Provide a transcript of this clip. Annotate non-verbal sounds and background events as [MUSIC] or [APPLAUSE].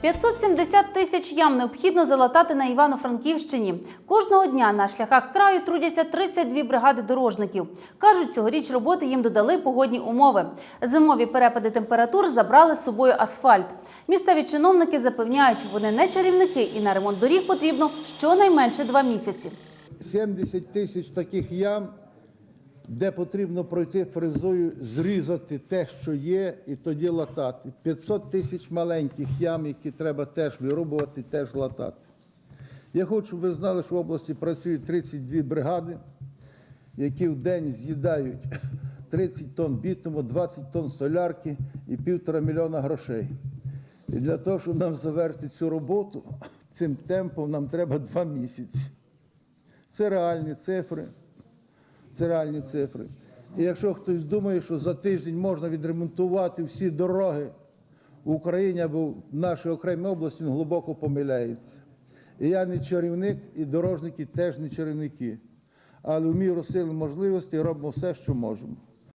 570 тисяч ям необхідно залатати на Івано-Франківщині. Кожного дня на шляхах краю трудяться 32 бригади дорожників. Кажуть, цьогоріч роботи їм додали погодні умови. Зимові перепади температур забрали з собою асфальт. Місцеві чиновники запевняють, вони не чарівники і на ремонт доріг потрібно щонайменше два місяці. 70 тисяч таких ям, де потрібно пройти фрезою, зрізати те, що є, і тоді латати. 500 тисяч маленьких ям, які треба теж вирубувати, теж латати. Я хочу, щоб ви знали, що в області працюють 32 бригади, які в день з'їдають [LAUGHS] 30 тонн бітуму, 20 тонн солярки і півтора мільйона грошей. І для того, щоб нам завершити цю роботу, [LAUGHS] цим темпом нам треба два місяці. Це реальні цифри. Це реальні цифри. І якщо хтось думає, що за тиждень можна відремонтувати всі дороги в Україні або в нашій окремій області, він глибоко помиляється. І я не чарівник, і дорожники теж не чарівники. Але в міру сили можливості робимо все, що можемо.